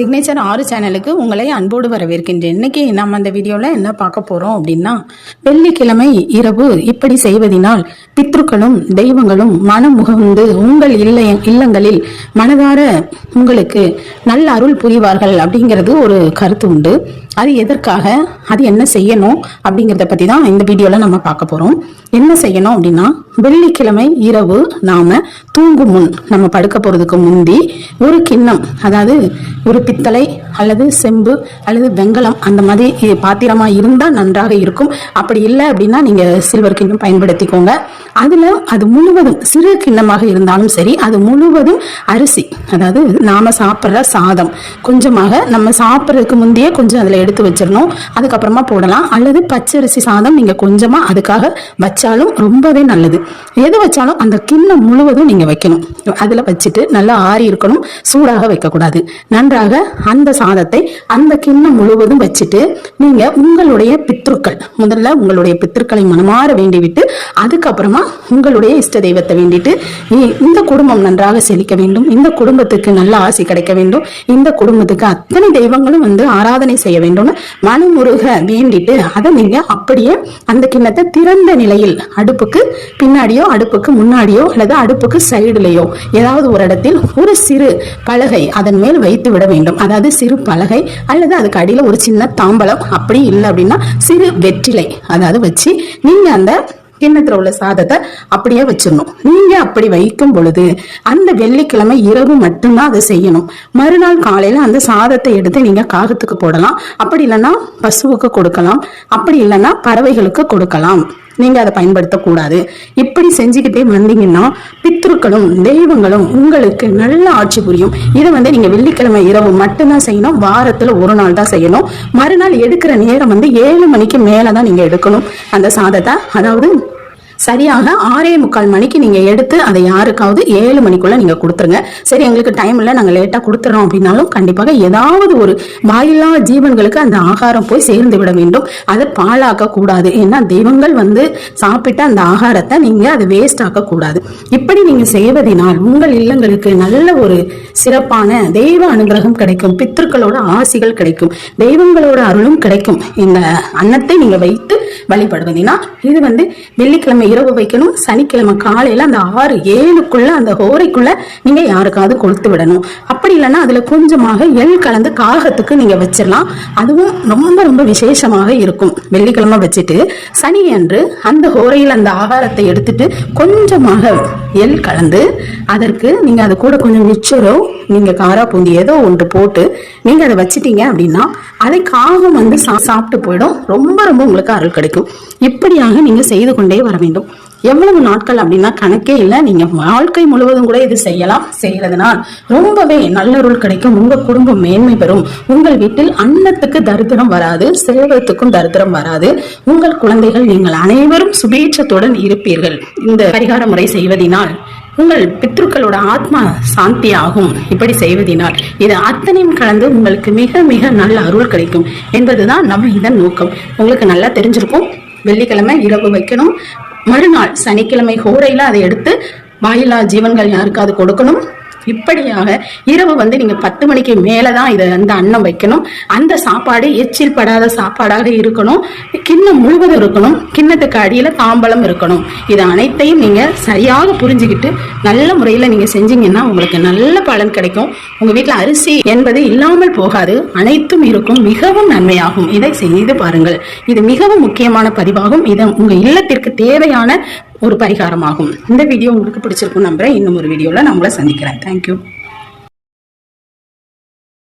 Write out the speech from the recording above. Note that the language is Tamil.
சிக்னேச்சர் ஆறு சேனலுக்கு உங்களை அன்போடு வரவேற்கின்றேன். இன்னைக்கு நம்ம அந்த வீடியோவில் என்ன பார்க்க போறோம் அப்படின்னா வெள்ளிக்கிழமை இரவு இப்படி செய்வதினால் பித்ருக்களும் தெய்வங்களும் மனம் முகந்து உங்கள் இல்ல இல்லங்களில் மனதார உங்களுக்கு நல்ல அருள் புரிவார்கள் அப்படிங்கிறது ஒரு கருத்து உண்டு. அது எதற்காக? அது என்ன செய்யணும் அப்படிங்கிறத பற்றி தான் இந்த வீடியோவில் நம்ம பார்க்க போகிறோம் என்ன செய்யணும் அப்படின்னா வெள்ளிக்கிழமை இரவு நாம தூங்கும் முன் நம்ம படுக்க போகிறதுக்கு முந்தி ஒரு கிண்ணம் அதாவது ஒரு பித்தளை அல்லது செம்பு அல்லது வெங்கலம் அந்த மாதிரி பாத்திரமாக பாத்திரமா இருந்தால் நன்றாக இருக்கும். அப்படி இல்லை அப்படின்னா நீங்கள் சில்வர் கிண்ணம் பயன்படுத்திக்கோங்க. அதில் அது முழுவதும் சிறு கிண்ணமாக இருந்தாலும் சரி அது முழுவதும் அரிசி அதாவது நாம சாப்பிட்ற சாதம் கொஞ்சமாக நம்ம சாப்பிட்றதுக்கு முந்தையே கொஞ்சம் அதில் எடுத்து வச்சிடணும். அதுக்கப்புறமா போடலாம். அல்லது பச்சரிசி சாதம் நீங்கள் கொஞ்சமாக அதுக்காக வச்சாலும் ரொம்பவே நல்லது. எது வச்சாலும் அந்த கிண்ணம் முழுவதும் நீங்கள் வைக்கணும். அதில் வச்சுட்டு நல்லா ஆறி இருக்கணும். சூடாக வைக்கக்கூடாது. நன்றாக அந்த சாதத்தை அந்த கிண்ணம் முழுவதும் வச்சுட்டு நீங்க உங்களுடைய பித்ருக்கள் முதல்ல உங்களுடைய பித்ருக்களை மனமாற வேண்டிவிட்டு அதுக்கப்புறமா உங்களுடைய இஷ்ட தெய்வத்தை வேண்டிட்டு இந்த குடும்பம் நன்றாக செழிக்க வேண்டும் இந்த குடும்பத்துக்கு நல்ல ஆசை கிடைக்க வேண்டும் இந்த குடும்பத்துக்கு அத்தனை தெய்வங்களும் வந்து ஆராதனை செய்ய வேண்டும்னு மனமுருக வேண்டிட்டு அதை நீங்க அப்படியே அந்த கிண்ணத்தை திறந்த நிலையில் அடுப்புக்கு பின்னாடியோ அடுப்புக்கு முன்னாடியோ அல்லது அடுப்புக்கு சைடுலையோ ஏதாவது ஒரு இடத்தில் ஒரு சிறு பலகை அதன் மேல் வைத்து விட வேண்டும். அதாவது சிறு பலகை அல்லது அதுக்கு அடியில் ஒரு சின்ன தாம்பலம் அப்படி இல்லை அப்படின்னா சிறு வெற்றிலை. அதாவது வச்சு நீங்க அந்த கிண்ணத்தில் உள்ள சாதத்தை அப்படியே வச்சிடணும். நீங்க அப்படி வைக்கும் பொழுது அந்த வெள்ளிக்கிழமை இரவு மட்டும்தான் அதை செய்யணும். மறுநாள் காலையில அந்த சாதத்தை எடுத்து நீங்க காகத்துக்கு போடலாம். அப்படி இல்லைன்னா பசுவுக்கு கொடுக்கலாம். அப்படி இல்லைன்னா பறவைகளுக்கு கொடுக்கலாம். நீங்க அதை பயன்படுத்தக்கூடாது. இப்படி செஞ்சுக்கிட்டே வந்தீங்கன்னா பித்ருக்களும் தெய்வங்களும் உங்களுக்கு நல்ல ஆட்சி புரியும். இதை வந்து நீங்க வெள்ளிக்கிழமை இரவு மட்டும்தான் செய்யணும் வாரத்துல ஒரு நாள் தான் செய்யணும். மறுநாள் எடுக்கிற நேரம் வந்து ஏழு மணிக்கு மேலே தான் நீங்க எடுக்கணும். அந்த சாதத்தை அதாவது சரியாக ஆறே முக்கால் மணிக்கு நீங்கள் எடுத்து அதை யாருக்காவது ஏழு மணிக்குள்ளே நீங்கள் கொடுத்துருங்க. சரி எங்களுக்கு டைம் இல்லை நாங்கள் லேட்டாக கொடுத்துறோம் அப்படின்னாலும் கண்டிப்பாக ஏதாவது ஒரு வாயில்லா ஜீவன்களுக்கு அந்த ஆகாரம் போய் சேர்ந்து விட வேண்டும். அதை பாழாக்க கூடாது ஏன்னா தெய்வங்கள் வந்து சாப்பிட்ட அந்த ஆகாரத்தை நீங்கள் அதை வேஸ்ட் ஆக்கக்கூடாது. இப்படி நீங்கள் செய்வதனால் உங்கள் இல்லங்களுக்கு நல்ல ஒரு சிறப்பான தெய்வ அனுகிரகம் கிடைக்கும். பித்தர்களோட ஆசிகள் கிடைக்கும். தெய்வங்களோட அருளும் கிடைக்கும். இந்த அன்னத்தை நீங்கள் வைத்து வழிபடுவதினா இது வந்து வெள்ளிக்கிழமை இரவு வைக்கணும். சனிக்கிழமை காலையில அந்த ஆறு ஏழுக்குள்ள அந்த ஹோரைக்குள்ள நீங்க யாருக்காவது கொளுத்து விடணும். அப்படி இல்லைன்னா அதுல கொஞ்சமாக எள் கலந்து காகத்துக்கு நீங்க வச்சிடலாம் அதுவும் ரொம்ப ரொம்ப விசேஷமாக இருக்கும். வெள்ளிக்கிழமை வச்சுட்டு சனி அன்று அந்த ஹோரையில் அந்த ஆகாரத்தை எடுத்துட்டு கொஞ்சமாக எள் கலந்து அதற்கு நீங்க அது கூட கொஞ்சம் மிச்சரோ நீங்க காரா பூந்தி ஏதோ ஒன்று போட்டு நீங்க அதை வச்சிட்டீங்க அப்படின்னா அதை காகம் வந்து சா- சாப்பிட்டு போயிடும். ரொம்ப ரொம்ப உங்களுக்கு அருள் கிடைக்கும். இப்படியாக நீங்க செய்து கொண்டே வர வேண்டும். எவ்வளவு நாட்கள் அப்படின்னா கணக்கே இல்லை. நீங்க வாழ்க்கை முழுவதும் கூட இது செய்யலாம். செய்யறதுனால் ரொம்பவே நல்லருள் கிடைக்கும். உங்க குடும்பம் மேன்மை பெறும். உங்கள் வீட்டில் அன்னத்துக்கு தரித்திரம் வராது. செல்வத்துக்கும் தரித்திரம் வராது. உங்கள் குழந்தைகள் நீங்கள் அனைவரும் சுபேட்சத்துடன் இருப்பீர்கள். இந்த பரிகார முறை செய்வதினால் உங்கள் பித்ருக்களோட ஆத்மா சாந்தி ஆகும் இப்படி செய்வதினால் இது அத்தனையும் கலந்து உங்களுக்கு மிக மிக நல்ல அருள் கிடைக்கும். என்பதுதான் நம்ம இதன் நோக்கம். உங்களுக்கு நல்லா தெரிஞ்சிருக்கும். வெள்ளிக்கிழமை இரவு வைக்கணும். மறுநாள் சனிக்கிழமை ஹோரையில் அதை எடுத்து வாயிலா ஜீவன்கள் யாருக்காவது கொடுக்கணும்? இப்படியாக இரவு வந்து நீங்க பத்து மணிக்கு மேலதான் இதை அந்த அன்னம் வைக்கணும். அந்த சாப்பாடு எச்சில் படாத சாப்பாடாக இருக்கணும். கிண்ணம் முழுவதும் இருக்கணும். கிண்ணத்துக்கு அடியில தாம்பலம் இருக்கணும். இது அனைத்தையும் நீங்க சரியாக புரிஞ்சுக்கிட்டு நல்ல முறையில நீங்க செஞ்சீங்கன்னா உங்களுக்கு நல்ல பலன் கிடைக்கும். உங்க வீட்டுல அரிசி என்பது இல்லாமல் போகாது. அனைத்தும் இருக்கும். மிகவும் நன்மையாகும். இதை செய்து பாருங்கள். இது மிகவும் முக்கியமான பதிவாகும். இதை உங்க இல்லத்திற்கு தேவையான ஒரு பரிகாரமாகும். இந்த வீடியோ உங்களுக்கு பிடிச்சிருக்கும் நம்புறேன். இன்னும் ஒரு வீடியோவில் நான் உங்களை சந்திக்கிறேன். தேங்க்யூ